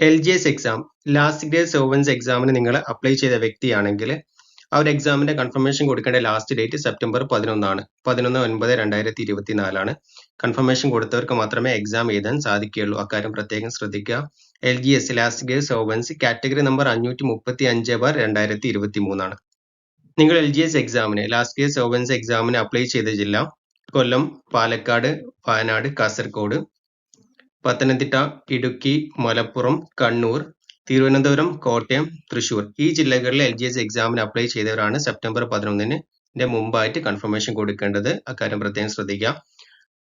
L G S exam last grade servants എക്സാമിന് നിങ്ങൾ apply ചെയ്ത വ്യക്തിയാണെങ്കിൽ ആ ഒരു എക്സാമിന്റെ കൺഫർമേഷൻ കൊടുക്കേണ്ട ലാസ്റ്റ് ഡേറ്റ് സെപ്റ്റംബർ പതിനൊന്നാണ്. പതിനൊന്ന് ഒൻപത് രണ്ടായിരത്തി ഇരുപത്തിനാലാണ് കൺഫർമേഷൻ കൊടുത്തവർക്ക് മാത്രമേ എക്സാം എഴുതാൻ സാധിക്കുകയുള്ളൂ. അക്കാര്യം പ്രത്യേകം ശ്രദ്ധിക്കുക. L G S last grade servants category number അഞ്ഞൂറ്റി മുപ്പത്തി അഞ്ച് ബാർ രണ്ടായിരത്തി ഇരുപത്തി മൂന്നാണ് നിങ്ങൾ എൽ ജി എസ് എക്സാമിന് ലാസ്റ്റ് ഗ്രേഡ് സെർവൻസ് എക്സാമിന് അപ്ലൈ ചെയ്ത ജില്ല കൊല്ലം പാലക്കാട് വയനാട് കാസർഗോഡ് പത്തനംതിട്ട ഇടുക്കി മലപ്പുറം കണ്ണൂർ തിരുവനന്തപുരം കോട്ടയം തൃശൂർ ഈ ജില്ലകളിലെ എൽ ജി എസ് എക്സാമിന് അപ്ലൈ ചെയ്തവരാണ് സെപ്റ്റംബർ പതിനൊന്നിന് മുമ്പായിട്ട് കൺഫർമേഷൻ കൊടുക്കേണ്ടത്. അക്കാര്യം പ്രത്യേകം ശ്രദ്ധിക്കുക.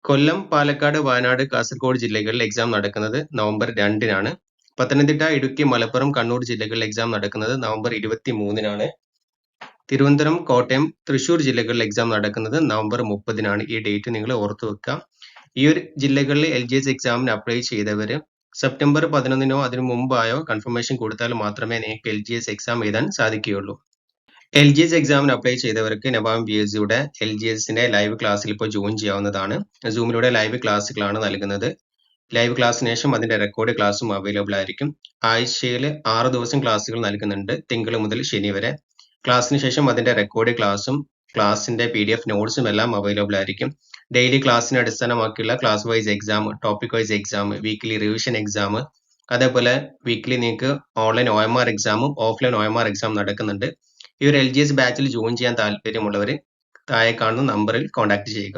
കൊല്ലം പാലക്കാട് വയനാട് കാസർഗോഡ് ജില്ലകളിൽ എക്സാം നടക്കുന്നത് നവംബർ രണ്ടിനാണ്. പത്തനംതിട്ട ഇടുക്കി മലപ്പുറം കണ്ണൂർ ജില്ലകളിൽ എക്സാം നടക്കുന്നത് നവംബർ ഇരുപത്തി മൂന്നിനാണ് തിരുവനന്തപുരം കോട്ടയം തൃശൂർ ജില്ലകളിൽ എക്സാം നടക്കുന്നത് നവംബർ മുപ്പതിനാണ്. ഈ ഡേറ്റ് നിങ്ങൾ ഓർത്തു വെക്കുക. ഈ ഒരു ജില്ലകളിൽ എൽ ജി എസ് എക്സാമിന് അപ്ലൈ ചെയ്തവര് സെപ്റ്റംബർ പതിനൊന്നിനോ അതിനു മുമ്പായോ കൺഫർമേഷൻ കൊടുത്താൽ മാത്രമേ നിങ്ങൾക്ക് എൽ ജി എസ് എക്സാം എഴുതാൻ സാധിക്കുകയുള്ളൂ. എൽ ജി എസ് എക്സാമിന് അപ്ലൈ ചെയ്തവർക്ക് നബാം ബി എസ് സിയുടെ എൽ ജി എസിന്റെ ലൈവ് ക്ലാസ്സിൽ ഇപ്പോൾ ജോയിൻ ചെയ്യാവുന്നതാണ്. സൂമിലൂടെ ലൈവ് ക്ലാസ്സുകളാണ് നൽകുന്നത്. ലൈവ് ക്ലാസ്സിന് ശേഷം അതിന്റെ റെക്കോർഡ് ക്ലാസ്സും അവൈലബിൾ ആയിരിക്കും. ആഴ്ചയിൽ ആറ് ദിവസം ക്ലാസ്സുകൾ നൽകുന്നുണ്ട് തിങ്കൾ മുതൽ ശനി വരെ. ക്ലാസ്സിന് ശേഷം അതിന്റെ റെക്കോർഡ് ക്ലാസ്സും ക്ലാസ്സിന്റെ പി ഡി എഫ് നോട്ട്സും എല്ലാം അവൈലബിൾ ആയിരിക്കും. ഡെയിലി ക്ലാസ്സിനെ അടിസ്ഥാനമാക്കിയുള്ള class wise exam topic wise exam weekly revision exam അതേപോലെ വീക്ക്ലി നിങ്ങൾക്ക് ഓൺലൈൻ ഒ എം ആർ എക്സാമും offline O M R exam നടക്കുന്നുണ്ട്. ഈ ഒരു എൽ ജി എസ് ബാച്ചിൽ ജോയിൻ ചെയ്യാൻ താല്പര്യമുള്ളവർ താഴെ കാണുന്ന നമ്പറിൽ കോൺടാക്ട് ചെയ്യുക.